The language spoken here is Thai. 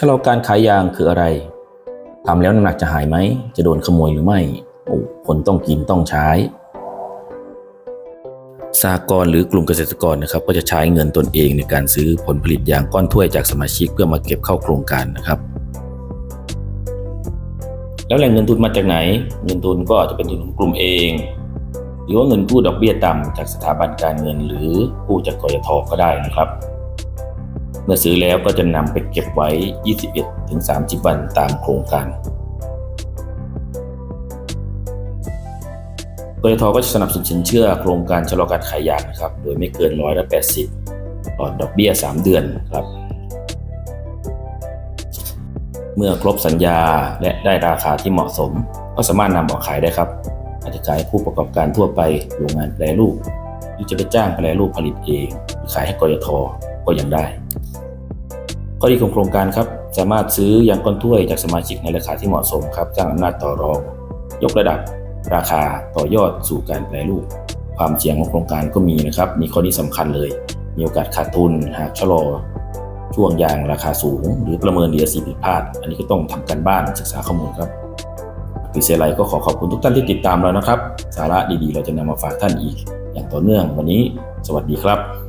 ชะลอการขายยางคืออะไรทำแล้วน้ำหนักจะหายไหม จะโดนขโมยหรือไม่ โอ้คนต้องกินต้องใช้ สากรหรือกลุ่มเกษตรกรนะครับ ก็จะใช้เงินตนเองในการซื้อผลผลิตยางก้อนถ้วยจากสมาชิกเพื่อมาเก็บเข้าโครงการนะครับ แล้วแหล่งเงินทุนมาจากไหน เงินทุนก็อาจจะเป็นทุนของกลุ่มเอง หรือว่าเงินกู้ดอกเบี้ยต่ำจากสถาบันการเงิน หรือกู้จากกยทก็ได้นะครับ มื่อซื้อแล้วก็จะนำไปเก็บไว้ 21ถึง30 วันตามโครงการกยทก็จะสนับสนุนสินเชื่อโครงการชะลอการขายยางนะครับ โดยไม่เกินร้อยละ80ต่อดอกเบี้ย 3 เดือนครับ เมื่อครบสัญญาและได้ราคาที่เหมาะสม ก็สามารถนำออกขายได้ครับอาจจะขายผู้ประกอบการทั่วไปโรงงานแปรรูปหรือจะไปจ้างแปรรูปผลิตเอง ขายให้กยทก็ยังได้ ข้อดีของโครงการครับสามารถซื้อยางก้อนถ้วยจากสมาชิกในราคาที่เหมาะสมครับสร้างอำนาจต่อรอง ยกระดับ ราคาต่อยอดสู่การแปรรูป ความเสี่ยงของโครงการก็มีนะครับมีข้อนี้สำคัญเลย มีโอกาสขาดทุนหากชะลอ ช่วงยางราคาสูง หรือประเมินดีสีผิดพลาด อันนี้ก็ต้องทำการบ้านศึกษาข้อมูลครับคือเซไลก็ขอขอบคุณทุกท่านที่ติดตามเรานะครับ สาระดีๆ เราจะนำมาฝากท่านอีก อย่างต่อเนื่องวันนี้ สวัสดีครับ